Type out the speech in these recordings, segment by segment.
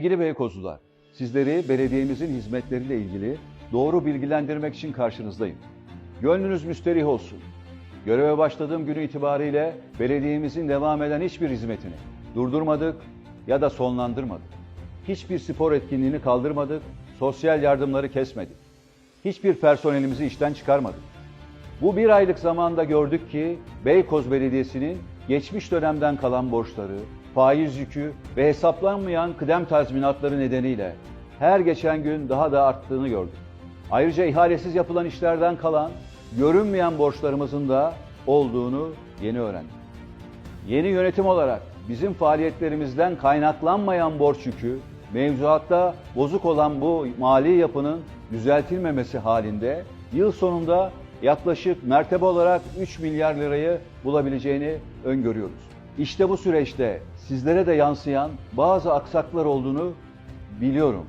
Sevgili Beykozlular, sizleri belediyemizin hizmetleriyle ilgili doğru bilgilendirmek için karşınızdayım. Gönlünüz müsterih olsun. Göreve başladığım günü itibariyle belediyemizin devam eden hiçbir hizmetini durdurmadık ya da sonlandırmadık. Hiçbir spor etkinliğini kaldırmadık, sosyal yardımları kesmedik. Hiçbir personelimizi işten çıkarmadık. Bu bir aylık zamanda gördük ki Beykoz Belediyesi'nin geçmiş dönemden kalan borçları, faiz yükü ve hesaplanmayan kıdem tazminatları nedeniyle her geçen gün daha da arttığını gördük. Ayrıca ihalesiz yapılan işlerden kalan görünmeyen borçlarımızın da olduğunu yeni öğrendik. Yeni yönetim olarak bizim faaliyetlerimizden kaynaklanmayan borç yükü, mevzuatta bozuk olan bu mali yapının düzeltilmemesi halinde yıl sonunda yaklaşık mertebe olarak 3 milyar lirayı bulabileceğini öngörüyoruz. İşte bu süreçte sizlere de yansıyan bazı aksaklar olduğunu biliyorum.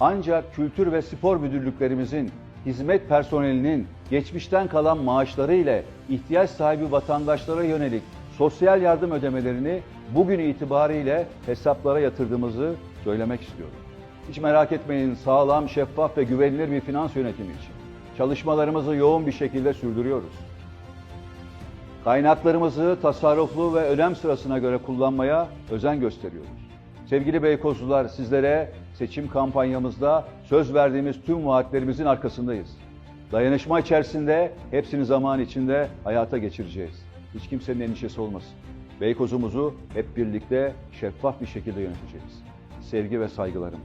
Ancak Kültür ve Spor Müdürlüklerimizin hizmet personelinin geçmişten kalan maaşları ile ihtiyaç sahibi vatandaşlara yönelik sosyal yardım ödemelerini bugün itibariyle hesaplara yatırdığımızı söylemek istiyorum. Hiç merak etmeyin sağlam, şeffaf ve güvenilir bir finans yönetimi için çalışmalarımızı yoğun bir şekilde sürdürüyoruz. Kaynaklarımızı tasarruflu ve önem sırasına göre kullanmaya özen gösteriyoruz. Sevgili Beykozlular sizlere seçim kampanyamızda söz verdiğimiz tüm vaatlerimizin arkasındayız. Dayanışma içerisinde hepsini zaman içinde hayata geçireceğiz. Hiç kimsenin endişesi olmasın. Beykozumuzu hep birlikte şeffaf bir şekilde yöneteceğiz. Sevgi ve saygılarım.